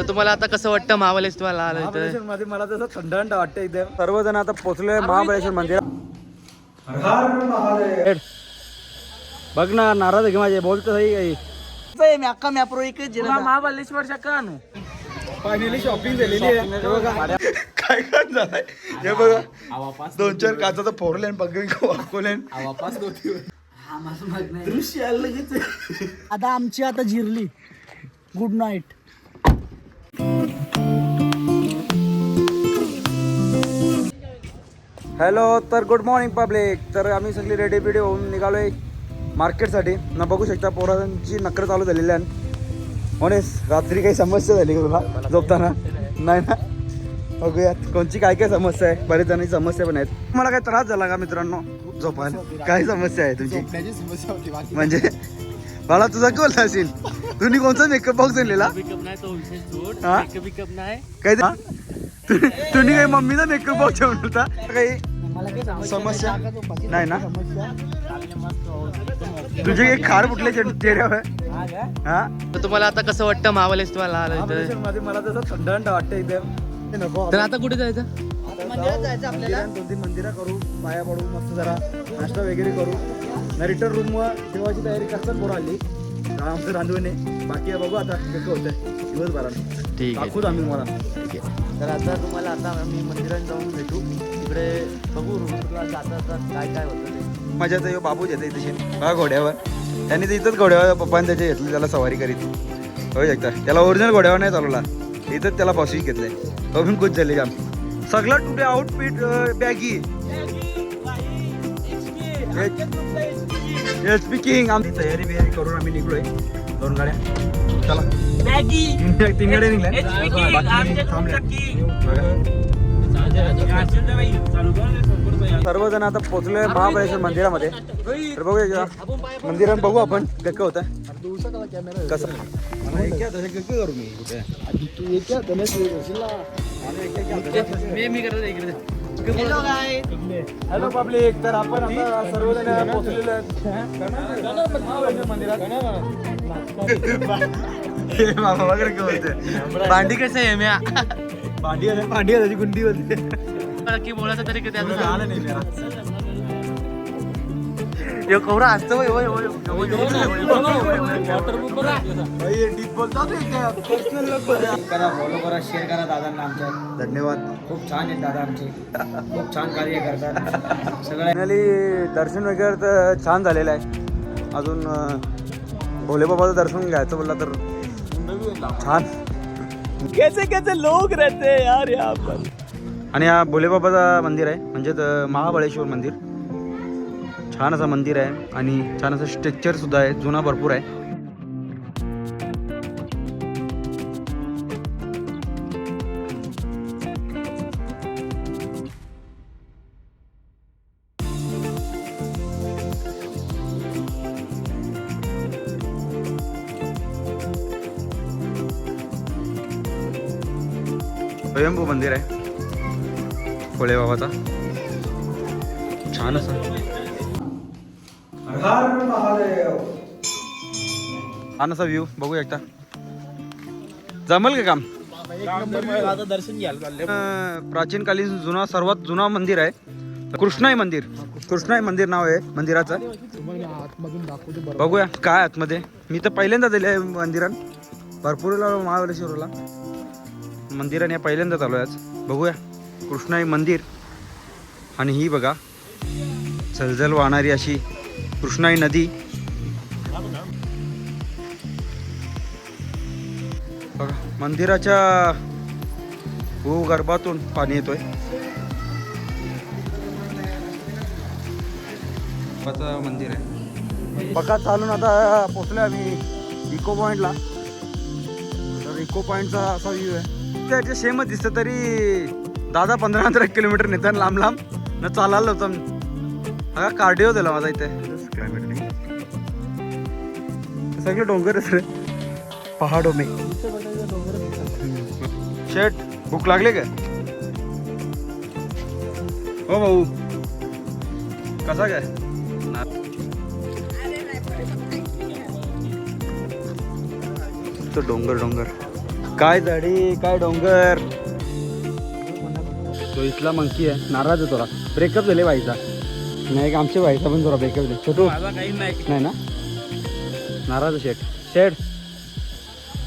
तर तुम्हाला आता कसं वाटतं महाबलेश्वर तुम्हाला आलं महाबळेश्वर मध्ये मला तसं थंड थंड वाटतं एकदम. सर्वजण आता पोहोचलोय महाबळेश्वर मंदिर बघ ना नाराज आहे की माझे बोलतो सही काही. फायनली शॉपिंग झालेली आहे. काय काय झालंय? हे बघा. दोन चार काचा फोरले आणि पगडी वाकवले आता आमची आता जिरली. गुड नाईट हॅलो तर गुड मॉर्निंग पब्लिक तर आम्ही सगळी रेडी बिडी होऊन निघालोय मार्केटसाठी. ना बघू शकता पोरांची नकर चालू झालेली आहे म्हणेस रात्री काही समस्या झाली का तुला? झोपताना? नाही. ना? बघूयात कोणची काय काय समस्या आहे? बरेच जणांची समस्या पण आहेत. तुम्हाला काय त्रास झाला का मित्रांनो? झोपायला? काय समस्या आहे तुमची? म्हणजे? मला तुझा बोलला असेल. तुम्ही कोणता मेकअप बॉक्स आणलेला पिकअप नाही तो विशेष सोड हा? पिकअप नाही. काय ते- हा? तुम्ही तुम्ही काही मम्मीचा मेकअप बॉक्स ठेवून होता काही समस्या? नाही ना? तुझे काही खार फुटले चेहऱ्यावर? हा? तर तुम्हाला आता कसं वाटतं महाबलेश्वर तुम्हाला आलं इथं? मला तसं थंड थंड वाटतं नको. तर आता कुठे जायचं? मंदिरात दोन तीन मंदिरं करू पाया पडू मस्त जरा नाश्ता वगैरे करू. ना रिटर्न रूम जेवायची तयारी करतात पोरं आली आमचं रांधवणे बाकी बघू आता कसं होतंय. दिवसभरात ठीक आहे. दाखवू आम्ही मला तर आता तुम्हाला आता आम्ही मंदिरात जाऊन भेटू. तिकडे बघू रूमला जाता काय काय होतं ते. माझ्या तर बाबू येते तशी. बघा घोड्यावर. त्यांनी तर इथंच घोड्यावर पप्पाने त्याच्या घेतलं त्याला सवारी करीत. होऊ शकता त्याला ओरिजिनल घोड्यावर नाही चालवला. इथंच त्याला बसवी घेतलंय. तो पण खुश झाली काम सगळं टुडे आउटफिट बॅगी स्पीकिंग आमची तयारी बियारी करून आम्ही निघलोय दोन गाड्या चला तीन तीन गाड्या निघल्या. सर्वजण आता पोहोचलोय महाबळेश्वर मंदिरामध्ये. तर बघूया मंदिरात बघू आपण. काय काय होतं कसं करू मी. कुठे हॅलो पब्लिक तर आपण आता सर्वजण पोहोचलेलो आहेत. हे मामा वगैरे काय बोलतोय? भांडी कसं आहे म्या? भांडी भांडी गुंडी होती. की बोलायचं तरी किती आता आलं नाही. यो कवरा असतो भयो फॉलो करा शेअर करा दादांना आमच्या धन्यवाद. खूप छान दादा आमचे. खूप छान कार्य करतात. सगळ्या दर्शन वगैरे तर छान झालेलं आहे. अजून भोले बाबाचं दर्शन घ्यायचं बोलला तर छान. कैसे कैसे लोक रहते यार यहाँ पर? आणि हा भोले बाबाचा मंदिर आहे म्हणजे महाबळेश्वर मंदिर. छान असं मंदिर आहे आणि छान असं स्ट्रक्चर सुद्धा आहे जुना भरपूर आहे. स्वयंभू मंदिर आहे भोलेबाबाचा छान असं. असा व्ह्यू बघू एकदा. जमल का काम? आता दर्शन घ्यायला चालले अं, प्राचीनकालीन जुना सर्वात जुना मंदिर आहे. कृष्णाई मंदिर. कृष्णाई मंदिर नाव आहे मंदिराचं. बघूया काय आतमध्ये. मी तर पहिल्यांदा दिले मंदिरात. भरपूर महाबळेश्वरला. मंदिराने पहिल्यांदाच आलो आज. बघूया. कृष्णाई मंदिर. आणि ही बघा. झलझल वाहणारी अशी कृष्णाई नदी. बघा मंदिराच्या भूगर्भातून पाणी येतोय. मंदिर आहे. बघा चालून आता पोचलोय आम्ही इको पॉइंटला तर इको पॉइंटचा असा व्ह्यू आहे. त्याच्या सेमच दिसतं तरी दहा पंधरा पंधरा किलोमीटर नेतात लांब लांब न चालायला होतं हा कार्डिओ दिला माझा इथे. क्लायमेट नाही सगळे डोंगरच रे. पहाडो मे. शेट भूक लागले का हो भाऊ. कसा काय? तो डोंगर डोंगर. काय झाडी काय डोंगर? तो इथला मंकी आहे. नाराज आहे तुला ब्रेकअप झाले बाईचा नाही का आमच्या बाईचा पण ब्रेकअप झाले छोटू? काही नाही. ना? नाराज शेठ. शेठ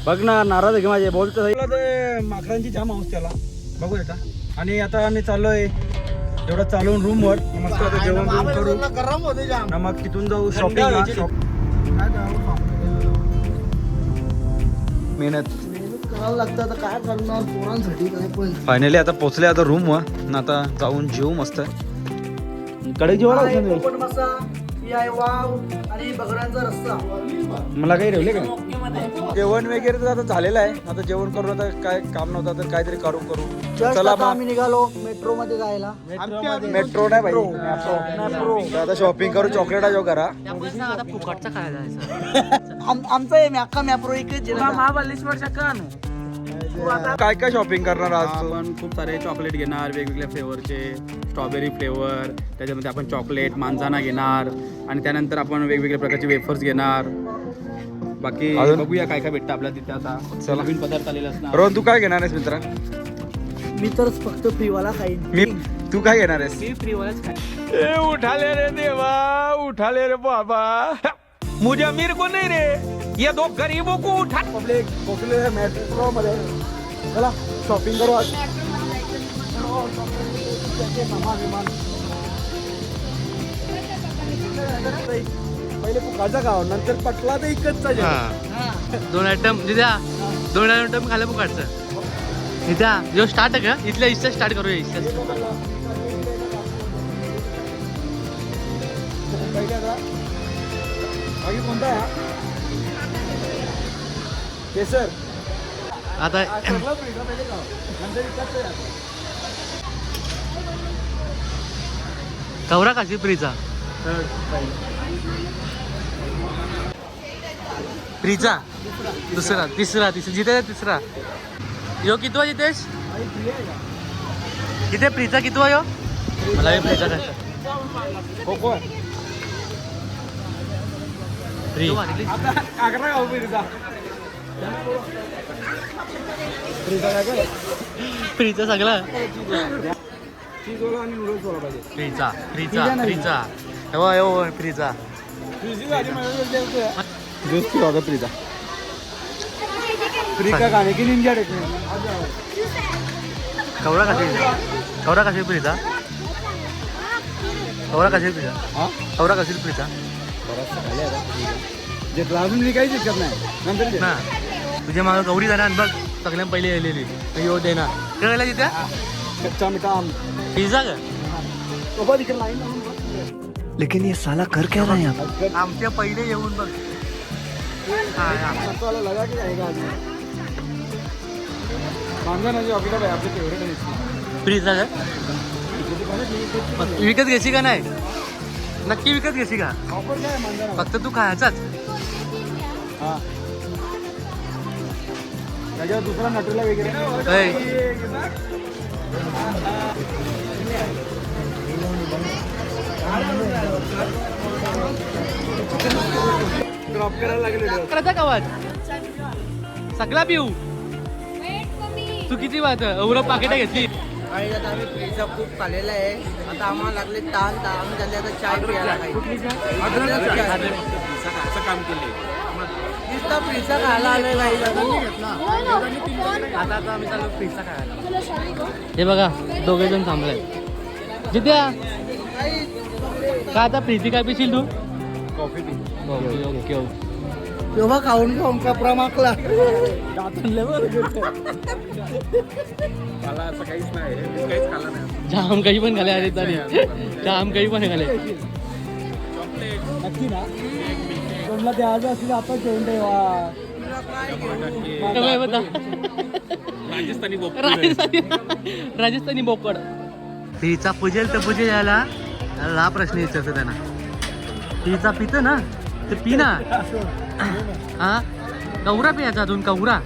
बघ ना नाराज की माझे. बोलतो ते माकडांची जाम हाऊस त्याला. बघू आता. आणि आता आम्ही चाललोय एवढं चालवून रूमवर. मस्त आता जेवण बिवण करू गरम होते जाम. ना मग तिथून जाऊ शॉपिंगला शॉप मेहनत. लागतं. आता काय करणार? पोरांसाठी काय पण. फायनली आता पोचले आता रूम वर. ना आता जाऊन जेवू मस्त. कडे जेवायला. कोकण मासा ही आहे वाव आणि बकऱ्यांचा रस्सा. मला काही ठेवले का जेवण वगैरे तर आता झालेलं आहे. आता जेवण करून आता काय काम नव्हतं तर काहीतरी करू करू. Just चला आता आम्ही निघालो मेट्रो मध्ये जायला मेट्रो नाही भाई. मेट्रो. तर आता शॉपिंग करू चॉकलेट जो करा फुकटचा काय जायचं. आम- आमचं आहे मॅका मॅप्रो एकच. महाबळेश्वरच्या का काय काय शॉपिंग करणार आज? तू? आपण खूप सारे चॉकलेट घेणार वेगवेगळ्या फ्लेवरचे स्ट्रॉबेरी फ्लेवर त्याच्यामध्ये आपण चॉकलेट मांजाना घेणार आणि त्यानंतर आपण वेगवेगळ्या प्रकारचे वेफर्स घेणार. बाकी अजून? बघूया काय काय भेटतं आपल्या तिथे आता. चला. नवीन पदार्थ आलेला असणार. रोहन तू काय घेणार आहेस मित्रा? मी तर फक्त फ्रीवाला खाईन. मी तू काय घेणार आहेस? उठाले रे देवा उठाले रे बाबा. मुझे अमीर को नहीं रे। ये दो गरीबों को उठा पब्लिक पोचले मेट्रो मध्ये चला शॉपिंग करू आज। पहिले फुकाचा नंतर पटला तर इकडचा जेवण. दोन आयटम दिद्या दोन आयटम खायला फुकटचं दिद्या जो स्टार्ट आहे का इथल्या इथल्या स्टार्ट करूया इथल्या आहे हा? केसर. आता हा, सगळं आहे, पहिले. नंतर आहे. कवरा काशी प्रीचा प्रीचा? दुसरा तिसरा तिसरा जिथे तिसरा. यो कितवा जितेश? किती प्रीचा कितवा यो? मला हे प्रीचा काय कोको आहे. आग्रा खाऊ आणि नूडल्स वाला पाहिजे प्रीचा प्रीचा प्रीजा नाही. प्रीचा हो हो ज्यूस पिवा फ्री का की निंजा टेक्निक कवरा काशी कवरा काशी प्रीचा कवरा काशी प्रीचा हा? कवरा काशी प्रीचा जे अजून शिकत नाही. नंतर जे. ना तुझ्या मागं गौरी जाणार बघ सगळ्यात पहिले येलेली यो दे ना. कळलं तिथे? कच्चा मिठा आम पिझ्झा का? इकडे लाईन. लेकिन ये साला कर क्या रहा है यहाँ आमच्या पहिले येऊन बघ. लगा की जाएगा आज. मांजा ना जो आपल्याला आपले फेवरेट आहे पिझ्झा का? विकत घेशी का नाही? नक्की विकत घेशी का? ऑफर काय फक्त तू खायचाच. हा. त्याच्यावर दुसरा नटूला वगैरे ऐ, ड्रॉप करायला लागले करता का आवाज सगळा पिऊ. चुकीची बात एवढं पाकिट घेतली. आणि आता आम्ही पिझ्झा खूप खाल्लेला आहे. आता आम्हाला लागले ताण ताण आम्ही झाले आता चाय प्यायला काही नुसता पिझ्झा खायला आलोय काही आता आता आम्ही चालू पिझ्झा खायला. हे बघा दोघे जण थांबलाय. जिद्या काय आता प्रीती काय पिशील तू? कॉफी ओके ओके ओके तेव्हा खाऊन खाऊन कपडा माकला जाम काही पण खाले अरे तरी. जाम काही पण खाले नक्की ना? कोणला द्यायचं असेल आता घेऊन ठेवा काय बता राजस्थानी राजस्थानी बोकड. तिचा पुजेल तर पुजे यायला याला हा प्रश्न विचारतो त्यांना. तिचा पित ना? ते पी ना. हा? कवरा पियाचा अजून कवरा.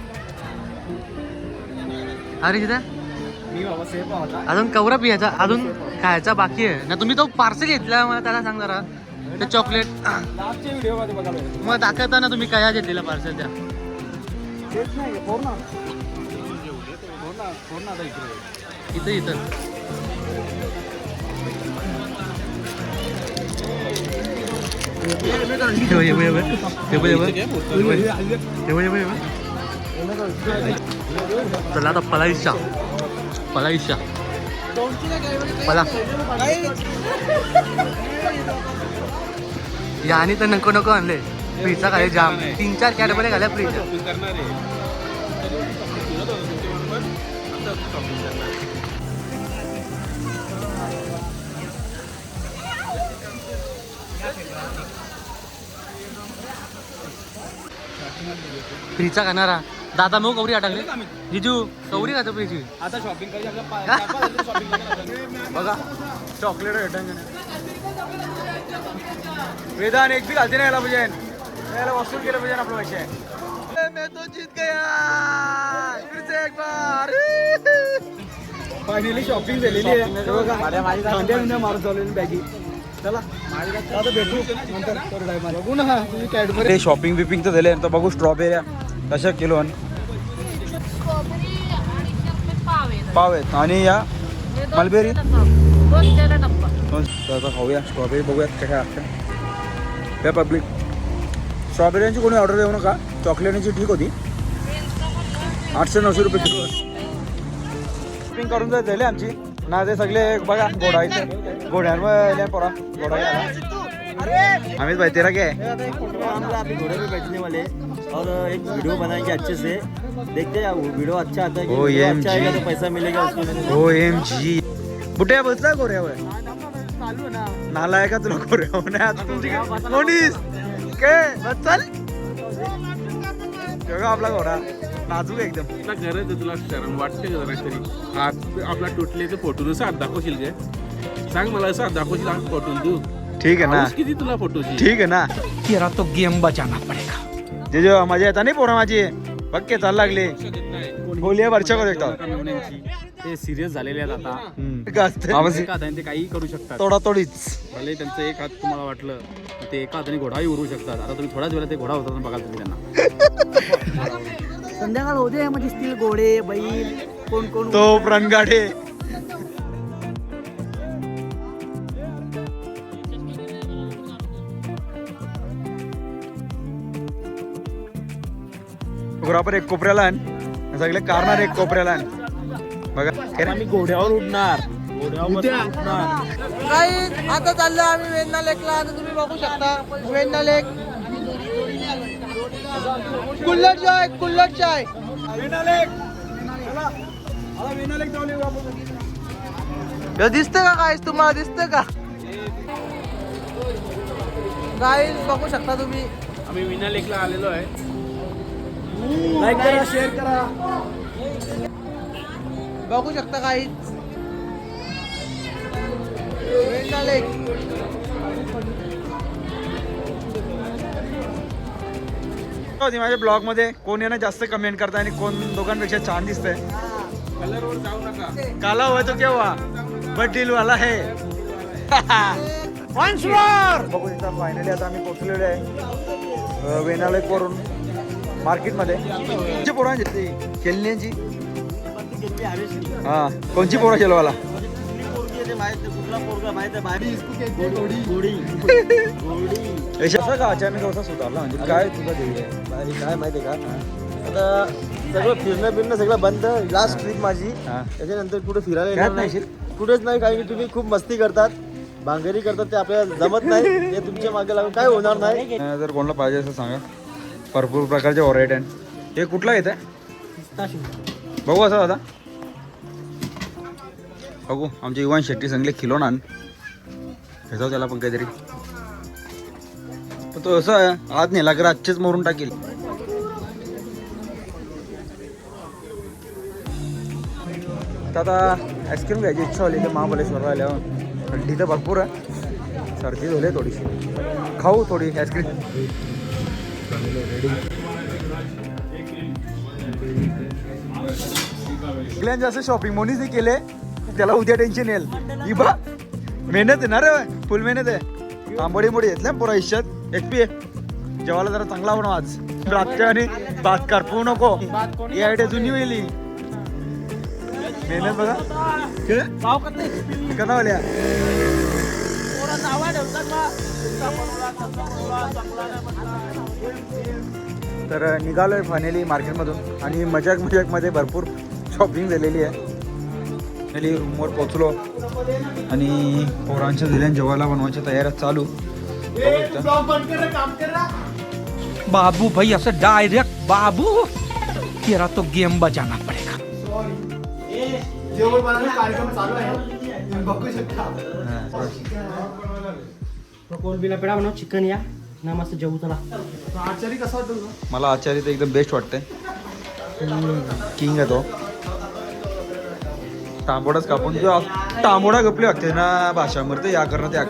अरे अजून कवरा पियाचा अजून खायचा बाकी आहे. ना तुम्ही तो पार्सल घेतला मला त्याला सांग जरा. ते चॉकलेट मग दाखवता ना तुम्ही काय घेतलेला पार्सल त्या? इथं इथं. हे बघ, हे बघ, चला आता पलाईशा. पलाईशा. पला. याने तर नको नको आणले. फ्रीजचा काय जाम. तीन चार कॅडबरे घाल्या फ्रीज फ्रीजचा खाणारा. दादा मग कवरी अटकले जिजू कवरी खातो फ्रीजची आता शॉपिंग बघा चॉकलेट रिटर्न वेदान एक बी घालते नाही याला पाहिजे याला वसूल केलं पाहिजे आपलं पैसे. मैं तो जीत गया. फिर से एक बार. फायनली शॉपिंग झालेली आहे. बघा बिंद्या मारून चाललेली बॅगी नंतर कॅडबरी शॉपिंग बिपिंग तर झाले तर बघू स्ट्रॉबेऱ्या कशा किलो पाव आहे पाव आहेत. आणि या मलबेरी? आता खाऊया. स्ट्रॉबेरी बघूयात कशा असतात त्या पब्लिक स्ट्रॉबेरीची कोणी ऑर्डर देऊ नका. चॉकलेटची ठीक होती. आठशे नऊशे रुपये किलो. शॉपिंग करून जायचं झाले आमची. ना ते सगळे बघा घोडा घोड्यांवर पोरा घोडा अमित भाई तेरा क्या है अभी घोड़े पे बैठने वाले और एक वीडियो बनाएंगे अच्छे से देखते हैं वो वीडियो अच्छा आता है कि ओ, अच्छा आएगा MG. तो पैसा मिलेगा उसको ओ एम जी बुट्या बसला गोऱ्यावर नाला आहे का तुला गोऱ्यावर कोणीस चल बघा आपला घोडा। नाजूक एकदम। तुला गरज आहे तुला शरम वाटते का जरा तरी। आपला तुटले तर फोटो हात दाखवशील काय सांग मला असं हात दाखवशील हात फोटून तू? ठीक आहे ना. पाऊस किती तुला फोटोची ठीक आहे ना. तेरा तो गेम बचाना पड़ेगा. जे जे मजा येता नाही पोरा माझी? बघ के चाल लागली. बोलिये वरच्या करू शकता ते सिरियस झालेले आहेत आता. एका हाताने ते काही करू शकतात. तोडा तोडीच भले त्यांचं एक हात तुम्हाला वाटलं ते एका हाताने घोडाही उरू शकतात. आता तुम्ही थोड्याच वेळा ते घोडा होता बघाल तुम्ही त्यांना. संध्याकाळ होते मग दिसतील घोडे बैल कोण कोण तो रणगाडे घोरापर एक कोपऱ्याला आण. सगळे कारणार एक कोपऱ्याला आण. बघा रे? घोड्यावर उडणार. काही आता चाललो आम्ही वेण्णा लेकला आता तुम्ही बघू शकता. वेण्णा लेक. कुल्लट चाय कुल्लट चाय दिसते का काय तुम्हाला दिसते का? गाईज बघू शकता तुम्ही. आम्ही विना लेकला आलेलो आहे. लाईक करा शेअर करा. बघू शकता काही. माझ्या ब्लॉगमध्ये कोण येणं जास्त कमेंट करत आणि कोण दोघांपेक्षा छान दिसतंय. कलरवर जाऊ नका. काला हुआ तो क्या हुआ बट डील वाला है बघू शकता फायनली आता आम्ही पोहोचलेलो आहे. वेनालय वरून मार्केटमध्ये? कोणची पोरं घेतली खेळण्याची हा. कोणची पोरं असं का अचानक असा सुधारला? म्हणजे काय तुझा ध्येय आहे? काय माहिती का? आता सगळं फिरणं फिरणं सगळं बंद. लास्ट ट्रिप माझी. त्याच्यानंतर कुठे फिरायला येणार नाही. कुठेच नाही काही तुम्ही खूप मस्ती करतात. भांगेरी करतात ते आपल्याला जमत नाही. ते तुमच्या मागे लागून काय होणार नाही? जर कोणाला पाहिजे असं सांगा. भरपूर प्रकारचे व्हरायटी आहेत. हे कुठला येत आहे बघू असं दादा. बघू आमचे युवान शेट्टी सांगले खिलोना भेटाव त्याला पण काहीतरी. पण तो असं आहे आज नेला की आजचेच मोरून टाकेल. तर आता आईस्क्रीम घ्यायची इच्छा झाली तर महाबलेश्वरला आल्यावर थंडी तर भरपूर आहे. सर्दी झाली थोडीशी. खाऊ थोडी आईस्क्रीम सगळ्यात जास्त शॉपिंग मोनीच केले. त्याला उद्या टेन्शन येईल. ही बा मेहनत आहे ना रे फुल मेहनत आहे. तांबडी मोडी घेतल्या पुरा आयुष्यात एक पी जेवायला जरा चांगला बनव आज. रातच्या आणि भात करपवू नको. ही आयडिया जुनी वेली मेहनत बघा. कनावल्या तर निघालोय फायनली मार्केटमधून आणि मजाक मजाकमध्ये भरपूर शॉपिंग झालेली आहे. फायनली रूमवर पोचलो आणि पोरांच्या दिल्यान जेवायला बनवायच्या तयाऱ्या चालू. बाबू भाई असं डायरेक्ट बाबू. तेरा तो गेम बजाना पडेगा. चिकन या. ना मस्त जेवू चला. मला आचार्य तर एकदम बेस्ट वाटतंय. किंग आहे तो. तांबोडाच कापून जो तांबोडा गपली वाटते ना भाषामध्ये या करणं त्या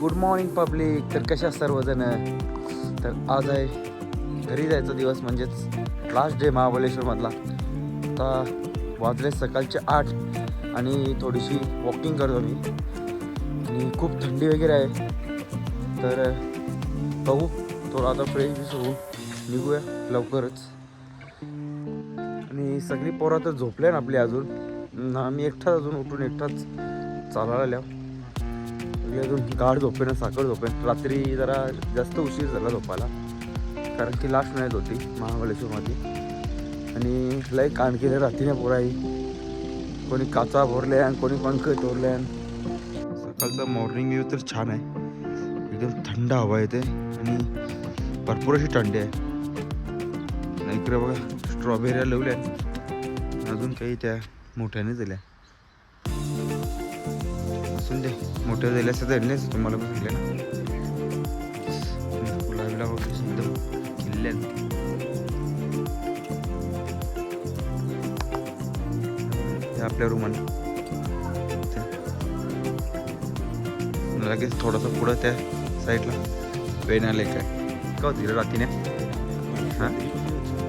गुड मॉर्निंग पब्लिक तर कशा सर्वजण? तर आज आहे घरी जायचा दिवस म्हणजेच लास्ट डे महाबळेश्वरमधला आता वाजले सकाळचे आठ आणि थोडीशी वॉकिंग करतो मी. आणि खूप थंडी वगैरे आहे. तर बघू. थोडं आता फ्रेश बिश होऊ निघूया लवकरच. आणि सगळी पोरं तर झोपले ना आपली अजून. ना आम्ही एकटाच अजून उठून एकटाच चालायला आल्या अजून गाढ झोपे ना साखर झोपे. रात्री जरा जास्त उशीर झाला झोपायला. कारण की लास्ट मॅच होती महाबळेश्वरमध्ये. आणि लय कान केले रात्रीने पोराई. कोणी काचा भरल्यान कोणी पंख तोरल्या सकाळचा मॉर्निंग व्यू तर छान आहे. एकदम थंड हवा येते आणि भरपूर अशी थंडी आहे. नाही इकडे बघा स्ट्रॉबेऱ्या लावल्या अजून काही त्या मोठ्याने दिल्या. असून दे मोठ्या दिल्या असत्या आणल्याच तुम्हाला बघितल्या ना. गुलाबीला बघा एकदम किल्ल्या आपल्या रूमाने लगेच थोडंसं पुढं त्या साईडला. पेन आले काय? का होती रे रात्रीने हां?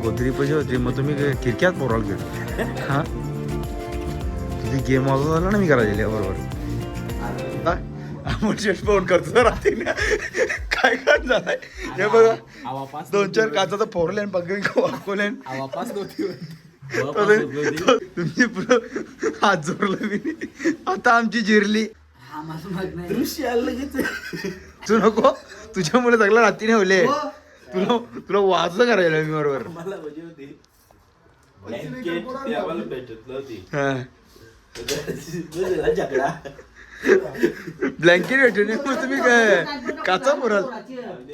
गोदरी पैसे होती मग तुम्ही काय खिडक्यात पोराल गेलो हां? तुझी गेम वाजवत आला ना मी करायला बरोबर. आपण शेट फोन करतो रात्रीने काय काय झालंय? हे बघा. दोन चार काचाचं फोरले आणि पगडी वाकवले तुमची पुरं हात. जोडलं मी. आता आमची जिरली. तू नको. तुझ्यामुळे सगळं रात्री होले तुला तुला वाच करायला मी बरोबर. ब्लँकेट भेटून मग तुम्ही काय? काचा पुराल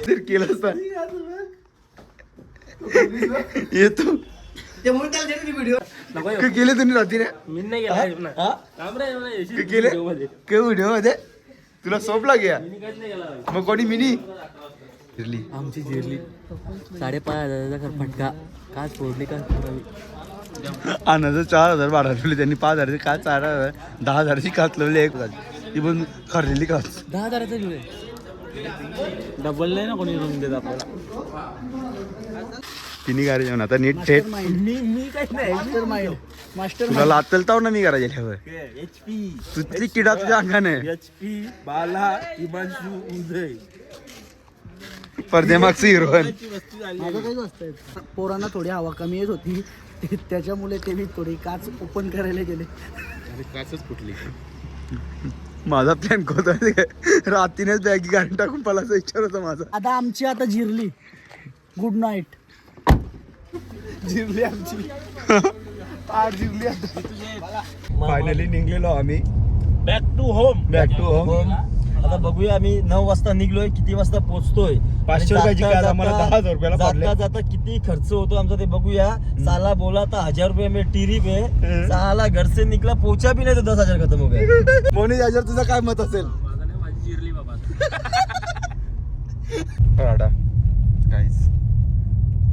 तर केलं असता. येतो. काय केले तुम्ही रात्री मी नाही काय केले? काय व्हिडिओमध्ये? तुला सोपला घ्या मग कोणी मिनी? फिरली आमची जिरली. साडेपाच हजाराचा फटका. काच फोडली काच फोडावी आनंद चार हजार बारा ठेवले. त्यांनी पाच हजारची काच चार हजार दहा हजारची काच लावली एक हजार. ती पण खरलेली काच दहा हजाराचा डबल नाही ना कोणी रूम देत आपल्याला? तिन्ही गाडी जेवण आता नीट थेट. मी मी काही नाही. मास्टर माइंड मास्टर तुला लातल ताव ना मी करायचे ठेव एच पी तुझी किडा तुझ्या अंगाने. H P Bala Himanshu Uday. पडद्यामागचं heroine. माझं काहीच असतंय पोरांना थोडी हवा कमी येत होती. ते- त्याच्यामुळे ते मी थोडी काच ओपन करायला गेले. माझा प्लॅन होता रात्रीनेच बॅगी गाडी टाकून पलाचा विचार होता माझा. आता आमची आता जिरली. गुड नाईट जिरली आमची. आठ जिरली फायनली निघलेलो आम्ही. Back to home back to home आता बघूया आम्ही नऊ वाजता निघलोय किती वाजता पोहोचतोय पाचशे रुपयाची आम्हाला दहा हजार रुपयाला पडले. जाता जाता किती खर्च होतो आमचा ते बघूया. साला बोला तर हजार रुपये में टिरीप है साला घर से निकला पोचा भी नाही तो दस हजार खत्म हो गया. मोनी याच्यावर तुझं काय मत असेल? पराठा काहीच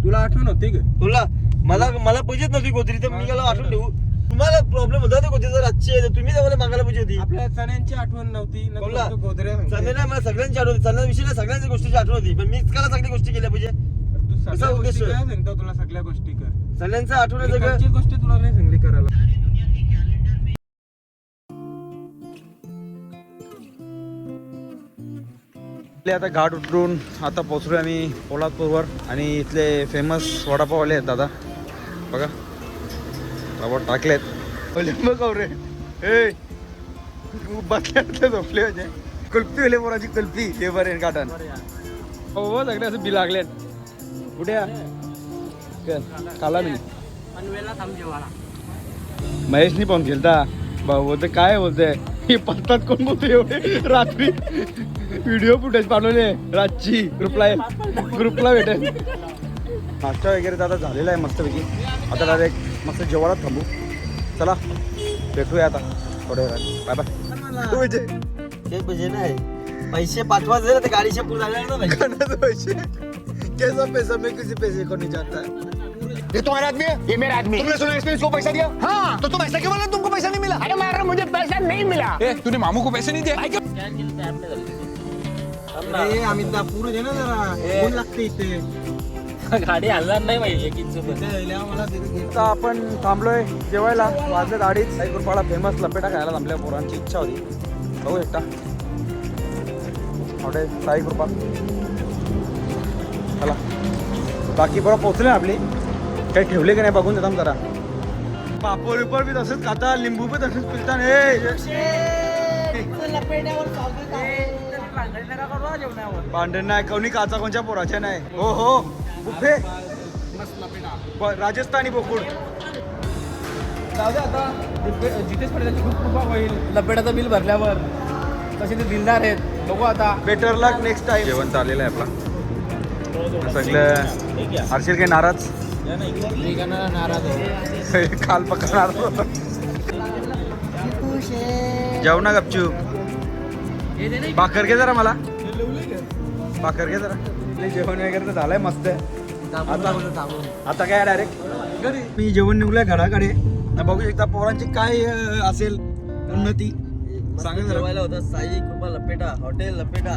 तुला आठवण होती का? तुला? मला मला पैसेच नव्हती गोदरी तर मी गेलो आठवण ठेवू. तुम्हाला प्रॉब्लेम होता ते रातची. आहे तुम्ही जाऊन मागायला पाहिजे होती. आपल्या चण्याची आठवण नव्हती गोदऱ्या सांगते. चांदण्या मला सगळ्यांची आठवण होती. चांदण्या विषयी सगळ्यांच्या गोष्टीची आठवण होती. पण मी काला सगळ्या गोष्टी केल्या पाहिजे तुला सगळ्या गोष्टी कर इकडची सगळं गोष्ट तुला नाही सांगली करायला. इथले आता घाट उतरून आता पोचलोय आम्ही पोलादपूरवर आणि इथले फेमस वडापाववाले आहेत दादा. बघा. बाबा टाकलेत. लिंब रे ए! बसल्या झोपले म्हणजे कल्पी होले पोराची कल्पी. हे बरे काटन हो सगळे असं बी लागलेत. कुठे काला मी. महेशनी पण खेळता भाऊ बोलते काय बोलते हे पत्तात कोण बोलतो एवढे? रात्री. व्हिडिओ फुटेज पाठवले. रातची ग्रुपला ग्रुपला भेटेल. नाश्ता वगैरे तर आता झालेला आहे मस्तपैकी. आता डायरेक्ट मस्त जेवायला थांबू. चला भेटूया आता. थोड्या वेळात बाय बाय ते म्हणजे नाही. पैसे पाठवायचे ना ते गाडीचे पूर झाले ना पैसे पैसे? कैसा पैसा मैं किसी पैसे को नहीं ये तुम्हारा आदमी है? ये मेरा आदमी. तुमने सुना इसने इसको पैसा दिया? हाँ. तो तुम ऐसा क्यों बोला? तुमको पैसा नहीं मिला? अरे मार मुझे पैसा नहीं मिला. ए तूने मामू को पैसे नहीं दिए? अरे अमित दा पूर दे ना जरा. ऊन लागते इथे. गाडी हलणार नाही पाहिजे किंच मला तिथे. आता आपण थांबलोय जेवायला. वाजलेत अडीच साई कृपाला फेमस लपेटा खायला थांबल्या पोरांची इच्छा होती. बघू एकटा हॉटेल साई कृपा चला. बाकी बरं पोचले ना आपली. काही ठेवले की नाही बघून देता जरा. पापड बिपड बी तसंच खाता लिंबू बी तसंच पिलता लपेट्यावर आहे तुम्ही भांडण हा नाही कोणी काचा कोणच्या पोराच्या नाही. हो हो बुफे. राजस्थानी बोकुड. जिथेच पडेल त्याची खूप कृपा होईल. लपेटाचं बिल भरल्यावर. तसे ते दिलदार आहेत. बघू आता. बेटर लक नेक्स्ट टाइम जेवण चाललेलं आहे आपला. सगळं हर्षल काही नाराज? काल पक्का नाराज होता जेवणा गपचूप. भाकर घे जरा मला. भाकर घे जरा. जेवण वगैरे तर झालंय मस्त. आता आता काय डायरेक्ट घरी. मी जेवण निघलोय घराकडे. बघू शकता पोरांची काय असेल उन्नती. सांगा जेवायला होता साई कृपा लपेटा हॉटेल लपेटा.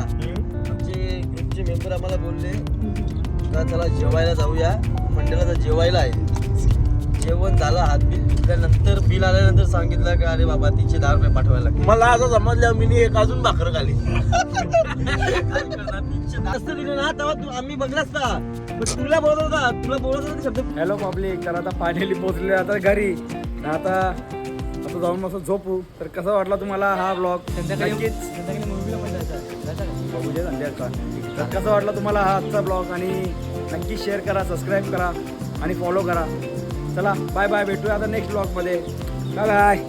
आमचे ग्रुपचे मेंबर आम्हाला बोलले का चला जेवायला जाऊया. मंडळाचा जेवायला आहे. जेवण झालं हात बिल नंतर बिल आल्यानंतर सांगितलं का अरे बाबा तीनशे दहा रुपये पाठवायला लागले. मला असं समजलं मी एक अजून भाकर खाली. जास्त दिले ना तेव्हा तू आम्ही बघला असता पण तुला बोलत होता तुला बोलत होता ते शब्द हॅलो पब्लिक तर आता फायनली पोहोचले आता घरी. आणि आता आता जाऊन मस्त झोपू. तर कसा वाटला तुम्हाला हा ब्लॉग संध्याकाळचा तर कसा वाटला तुम्हाला हा आजचा ब्लॉग आणि नक्की शेअर करा सबस्क्राईब करा आणि फॉलो करा. चला बाय बाय भेटूया आता नेक्स्ट ब्लॉगमध्ये बाय बाय